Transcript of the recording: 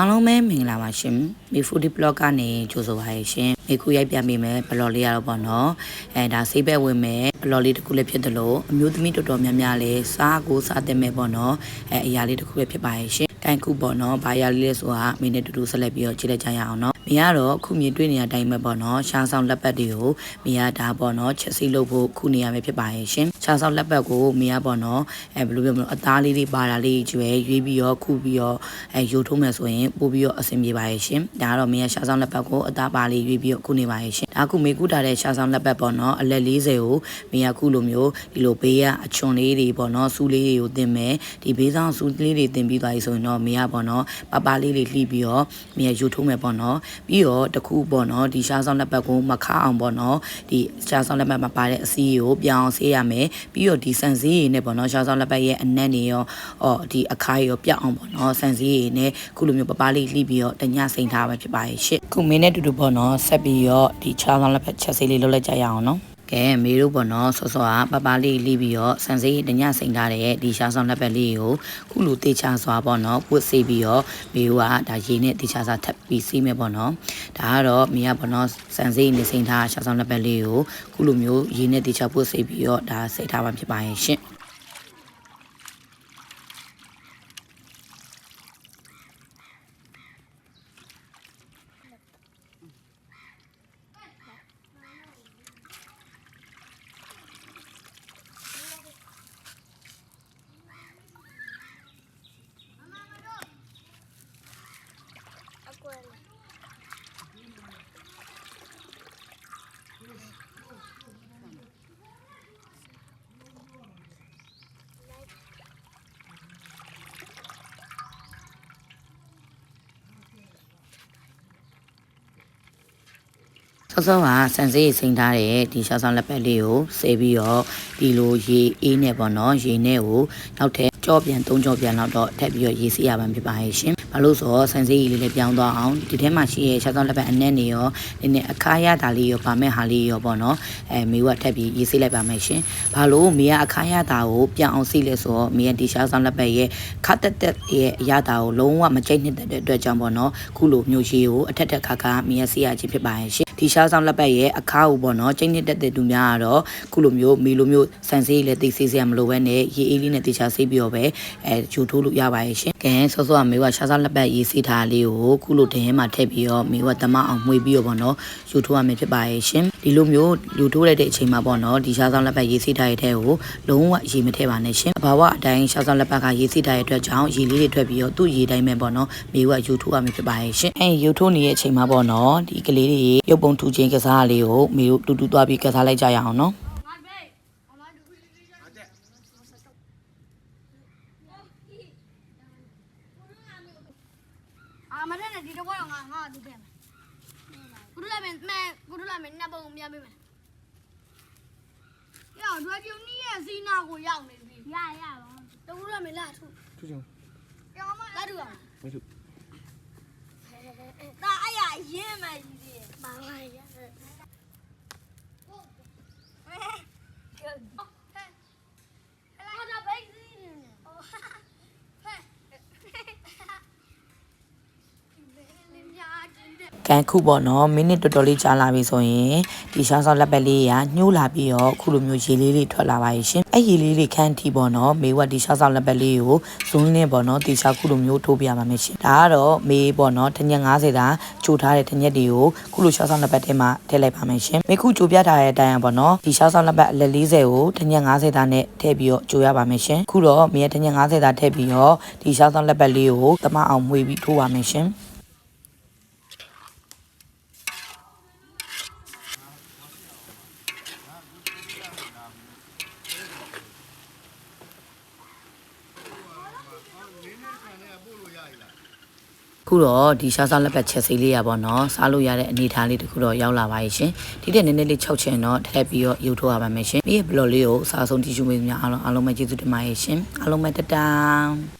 အားလုံးပဲမင်္ဂလာပါရှင်မေဖူဒီဘလော့ကနေကြိုဆိုပါရရှင်မေခုရိုက်ပြပေးမယ်ဘလော့လေးရတော့ပေါ့နော်အဲဒါဆေးဘက်ဝင်မယ်ဘလော့လေးတစ်ခုလည်းဖြစ်တယ်လို့အမျိုးသမီးတော်တော်များများလည်းစားကိုစားတင်မယ်ပေါ့နော်အဲအရာလေးတစ်ခုလည်းဖြစ်ပါရရှင်ကိုင်ခုပေါ့နော်ဘာရလေးလဲဆိုတာမင်းနဲ့တူတူဆက်လက်ပြီးတော့ကြည့်လိုက်ကြရအောင်နော် မိရတော့ခုမြင်တွေ့နေရတိုင်းပဲပေါ့နော်ရှားဆောင်လက်ပတ်တွေကိုမိရဒါပေါ့နော်ချက်စီလုပ်ဖို့ခုနေရမယ်ဖြစ်ပါရဲ့ရှင်ရှားဆောင်လက်ပတ်ကိုမိရပေါ့နော်အဲဘယ်လိုပြောမလို့အသားလေးတွေပါတာလေးကျွဲရွေးပြီးတော့ခုပြီးတော့အဲယူထုံးမယ်ဆိုရင်ပို့ပြီးတော့အဆင်ပြေပါရဲ့ရှင်ဒါကတော့မိရရှားဆောင်လက်ပတ်ကိုအသားပါလေးရွေးပြီးတော့ခုနေပါရဲ့ရှင် ဒါကုမေကုတာတဲ့ရှာဆောင်လက်ပတ်ပေါ့နော်အလက်40ကိုမေယာကုလိုမျိုးဒီလိုဘေးကအချွန်လေးတွေပေါ့နော်စူးလေးတွေကိုတင်မယ်ဒီဘေးဆောင်စူးလေးတွေတင်ပြီးသွားပြီဆိုရင်တော့မေယာပေါ့နော်ပပလေးတွေလှီးပြီးတော့မေယာယူထိုးမယ်ပေါ့နော်ပြီးတော့တခုပေါ့နော်ဒီရှာဆောင်လက်ပတ်ကိုမခအောင်ပေါ့နော်ဒီရှာဆောင်လက်ပတ်မှာပါတဲ့အစီးကိုပြောင်းဆေးရမယ်ပြီးတော့ဒီဆန်စည်းရည်နဲ့ပေါ့နော်ရှာဆောင်လက်ပတ်ရဲ့အနက်နေရောအော်ဒီအခိုင်ရောပြအောင်ပေါ့နော်ဆန်စည်းရည်နဲ့ခုလိုမျိုးပပလေးလှီးပြီးတော့တညစိန်ထားမှာဖြစ်ပါရဲ့ရှစ်ခုမင်းနဲ့တူတူပေါ့နော်ဆက်ပြီးတော့ဒီချလောင်းလောင်းလက်ဖက်ချက်စေးလေးလုပ်လိုက်ကြရအောင်နော်ကဲမေတို့ပေါ့နော်စောစောကပပလေးလိပြီးတော့ဆန်စေးတညစိန်ထားတဲ့ဒီရှားဆောင်လက်ပတ်လေးကိုခုလိုတေချာစွာပေါ့နော်ပွတ်စေးပြီးတော့မေတို့ကဒါရေနဲ့တေချာစွာထပ်ပြီးစီးမယ်ပေါ့နော်ဒါကတော့မေကပေါ့နော်ဆန်စေးနေစိန်ထားရှားဆောင်လက်ပတ်လေးကိုခုလိုမျိုးရေနဲ့တေချာပွတ်စေးပြီးတော့ဒါစိတ်ထားမှဖြစ်ပါရဲ့ရှင် အစောကဆန်စေးစိမ့်ထားတဲ့ဒီရှာဆောင်လက်ပတ်လေးကိုဆေးပြီးတော့ဒီလိုရေအေးနဲ့ပေါ့နော်ရေနဲ့ကိုနောက်ထပ်ကြောပြန်သုံးကြောပြန်လောက်တော့ထပ်ပြီးတော့ရေစီးရပါမယ်ဖြစ်ပါရဲ့ရှင်ဘာလို့ဆိုတော့ဆန်စေးကြီးလေးလည်းပြောင်းသွားအောင်ဒီထဲမှာရှိရဲ့ခြေထောက်လက်ပတ်အနက်နေရောနည်းနည်းအခါရတာလေးရောပါမဲ့ဟာလေးရောပေါ့နော်အဲမေကထပ်ပြီးရေးစေးလိုက်ပါမယ်ရှင်ဘာလို့မေကအခါရတာကိုပြောင်းအောင်စီးလဲဆိုတော့မေကဒီရှာဆောင်လက်ပတ်ရဲ့ခတ်တက်တက်ရဲ့အရတာကိုလုံးဝမကြိုက်နှစ်တဲ့အတွက်ကြောင့်ပေါ့နော်ခုလိုမျိုးရှိကိုအထက်ထက်ခါခါမေကစီးရခြင်းဖြစ်ပါရဲ့ရှင်ဒီရှာဆောင်လက်ပတ်ရဲ့အခါကိုပေါ့နော်ကြိတ်နှစ်တက်တဲ့သူများကတော့ခုလိုမျိုးမေလိုမျိုးဆန်စေးလေးတိတ်စေးစရာမလိုဘဲနဲ့ရေအေးလေးနဲ့တေချာစေးပြီးတော့ပဲအဲဂျူထိုးလို့ရပါရဲ့ရှင်ကဲဆောဆောကမေကရှာဆောင်လက်ပတ်ရေးစီထားလေးကိုခုလိုတင်ရဲမှာထည့်ပြီးတော့မိဝတ်တမအောင်မှွေပြီးတော့ပေါ့နော်ယူထိုးရမယ်ဖြစ်ပါရဲ့ရှင်ဒီလိုမျိုးယူထိုးလိုက်တဲ့အချိန်မှာပေါ့နော်ဒီရှားဆောင်လက်ပတ်ရေးစီထားရဲ့ထဲကိုလုံးဝရေမထည့်ပါနဲ့ရှင်အဘာဝအတိုင်းရှားဆောင်လက်ပတ်ကရေးစီထားရဲ့အတွက်ကြောင့်ရေလေးတွေထွက်ပြီးတော့သူ့ရေတိုင်းပဲပေါ့နော်မိဝတ်ယူထိုးရမယ်ဖြစ်ပါရဲ့ရှင်အဲယူထိုးနေတဲ့အချိန်မှာပေါ့နော်ဒီကလေးတွေရုပ်ပုံထူခြင်းကစားလေးကိုမိတို့တူတူသွားပြီးကစားလိုက်ကြရအောင်နော် အာမထက်နဲ့ဒီတစ်ပွဲတော့ငါငါသူခဲ့မယ်ကုထုလာမင်းမဲကုထုလာမင်းနှစ်ပုံပြန်ပေးမယ်ရအောင်တွဲကျုံနီးရဲ့စီနာကိုရောက်နေပြီရရပါတကူရမလာထုထူချင်ပြောင်းမလာထုအောင်မထုဒါအရာရင်းမယ်ကြီးကြီးမလာရဟုတ် ကန်ခုပေါ့နော်မိနစ်တော်တော်လေးကြာလာပြီဆိုရင်ဒီရှောင်းဆောင်လက်ပတ်လေးကညှိုးလာပြီးတော့ခုလိုမျိုးရေလေးလေးထွက်လာပါရဲ့ရှင်အဲ့ရေလေးလေးခန်းထီပေါ့နော်မေဝတ်ဒီရှောင်းဆောင်လက်ပတ်လေးကိုဇွန်းနဲ့ပေါ့နော်တီချာခုလိုမျိုးထိုးပြရပါမယ်ရှင်ဒါကတော့မေပေါ့နော်တညက်90တာချိုထားတဲ့တညက်တွေကိုခုလိုရှောင်းဆောင်လက်ပတ်ထဲမှာထည့်လိုက်ပါမယ်ရှင်မေခုကြိုပြထားတဲ့အတိုင်းပေါ့နော်ဒီရှောင်းဆောင်လက်ပတ်အလက်40ကိုတညက်90တာနဲ့ထည့်ပြီးတော့ကြိုရပါမယ်ရှင်ခုတော့မေရဲ့တညက်90တာထည့်ပြီးတော့ဒီရှောင်းဆောင်လက်ပတ်လေးကိုတမအောင်မွေပြီးထိုးပါမယ်ရှင် ခုတော့ဒီရှားစားလက်ပတ်ချက်စေးလေးရပါတော့စားလို့ရတဲ့အနေအထားလေးတခုတော့ရောက်လာပါရဲ့ရှင်ဒီတဲ့နည်းနည်းလေး၆ချင်တော့ထည့်ပြီးတော့ယူထိုးရပါမယ်ရှင်ပြီးရဲ့ဘလော့လေးကိုအစားဆုံးတီးရှူမေးများအားလုံးအားလုံးပဲကျေးဇူးတင်ပါတယ်ရှင်အားလုံးပဲတတန်း